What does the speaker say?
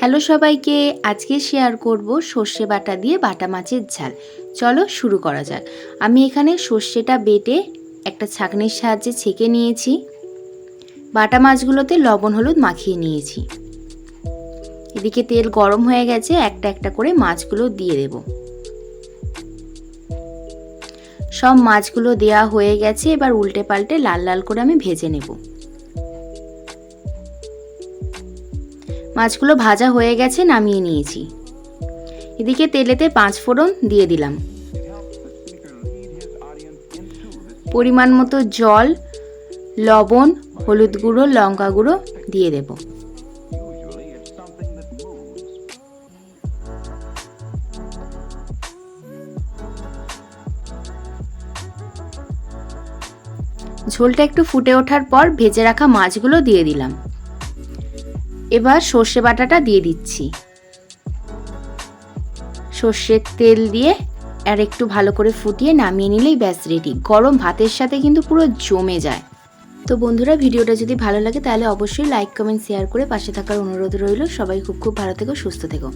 Hello সবাইকে, আজকে share করব সর্ষে বাটা দিয়ে বাটা মাছের ঝাল। চলো শুরু করা যাক। আমি এখানে সর্ষেটা বেটে একটা ছাঁকনির সাহায্যে ছেঁকে নিয়েছি। বাটা মাছগুলোতে লবণ, হলুদ মাখিয়ে নিয়েছি। এদিকে তেল গরম হয়ে গেছে, একটা একটা করে মাছগুলো দিয়ে দেব। সব মাছগুলো দেয়া হয়ে গেছে, এবার উল্টে পাল্টে লাল লাল করে আমি ভেজে নেব। মাছগুলো ভাজা হয়ে গেছে, নামিয়ে নিয়েছি। এদিকে তেলেতে পাঁচ ফোড়ন দিয়ে দিলাম। পরিমাণ মতো জল, লবণ, হলুদ গুঁড়ো, লঙ্কা গুঁড়ো দিয়ে দেব। ঝোলটা একটু ফুটে ওঠার পর ভেজে রাখা মাছগুলো দিয়ে দিলাম। এবার সর্ষে বাটাটা দিয়ে দিচ্ছি। সর্ষের তেল দিয়ে আর একটু ভালো করে ফুটিয়ে নামিয়ে নিলেই ব্যাস রেডি গরম ভাতের সাথে কিন্তু পুরো জমে যায়। তো বন্ধুরা, ভিডিওটা যদি ভালো লাগে তাহলে অবশ্যই লাইক কমেন্ট শেয়ার করে পাশে থাকার অনুরোধ রইল। সবাই খুব খুব ভালো থেকো, সুস্থ থেকো।